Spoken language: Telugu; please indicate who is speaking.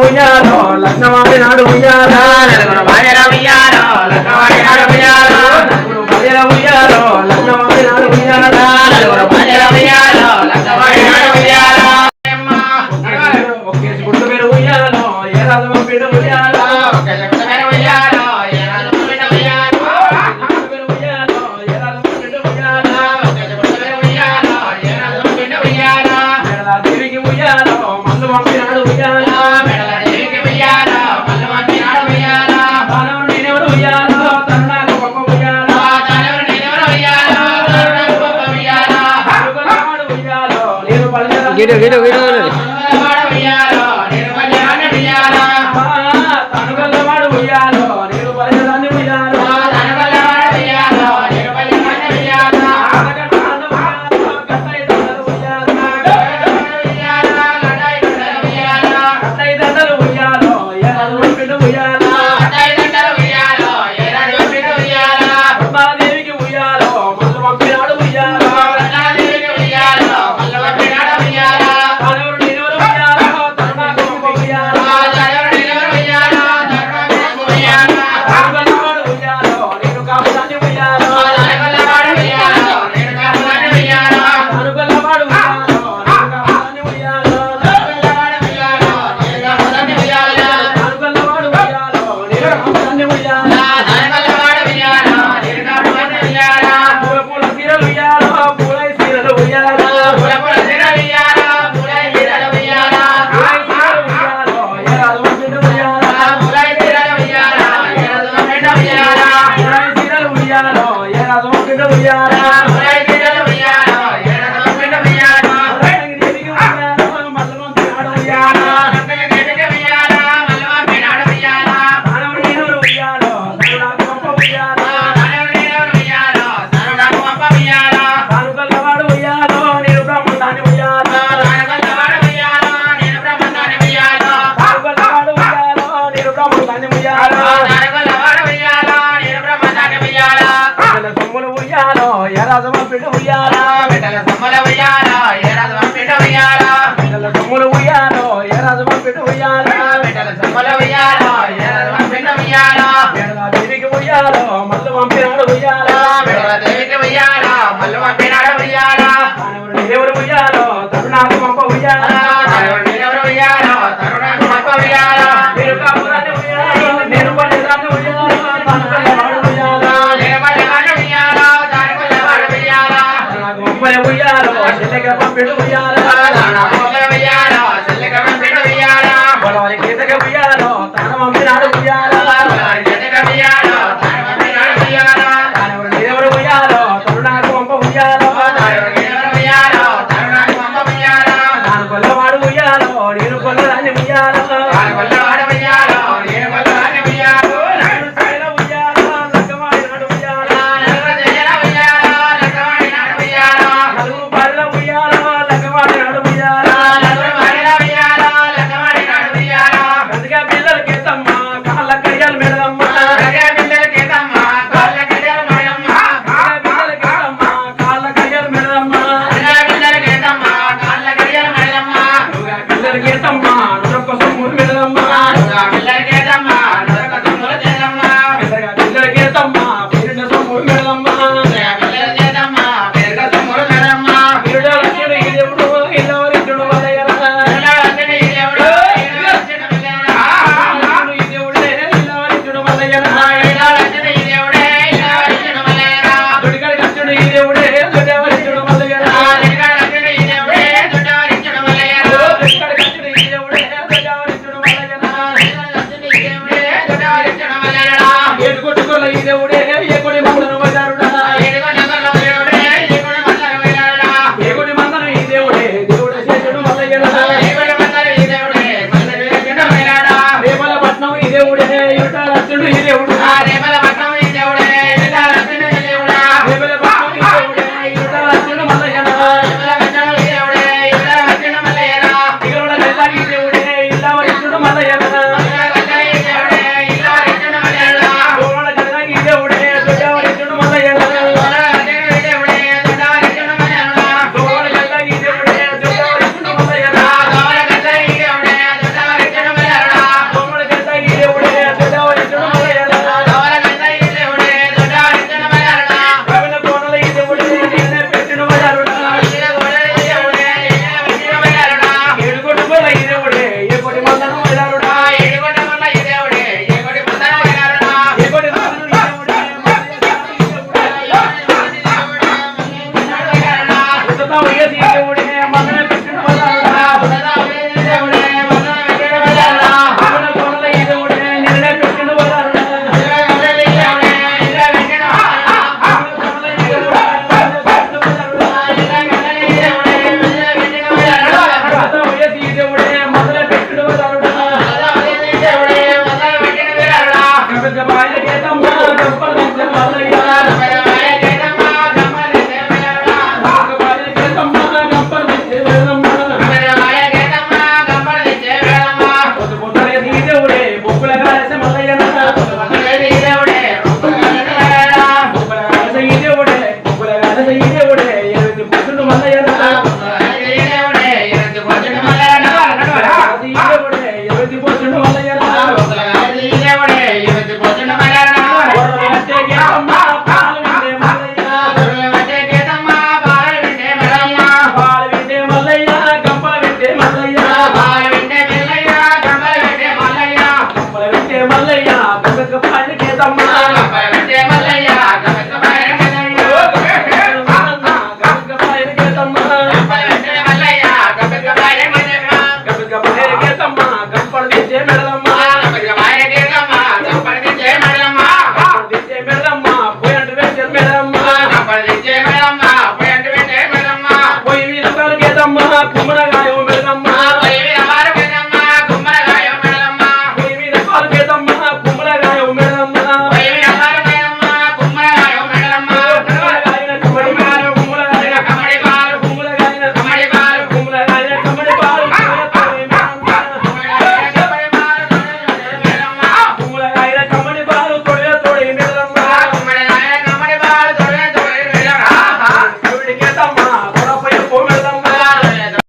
Speaker 1: ఉయ్యాలో లగ్నమాడి నాడు ఉయ్యాలో లగ్నమాడి ఉయ్యాలో లగ్నమాడి
Speaker 2: వీడియో వీడియో వీడియో
Speaker 1: Yeah. ఉయ్యారా ఉయ్యాలో ఏ రాజమ బిడ్డ ఉయ్యాలా? బిడ్డల సమ్మల ఉయ్యాలా ఏ రాజమ బిడ్డ ఉయ్యాలా? బిడ్డల సొమ్ములు ఉయ్యాలో ఏ రాజమ బిడ్డ ఉయ్యాలా? బిడ్డల సమ్మల ఉయ్యాలో ఏ రాజమ బిడ్డ ఉయ్యాలా? బిడ్డల దేవికి ఉయ్యాలో మల్లు పంపినాడు ఉయ్యాలా? బిడ్డల దేవికి ఉయ్యాలా మల్లు పంపినాడు పంపే ఉయ్యాల దగ్గర పంపిడు ఉయ్యాల. ಹುಡುಗ
Speaker 2: ಯುಟ ಹತ್ತಿರ ಹಿರಿಯ ಹುಡುಗ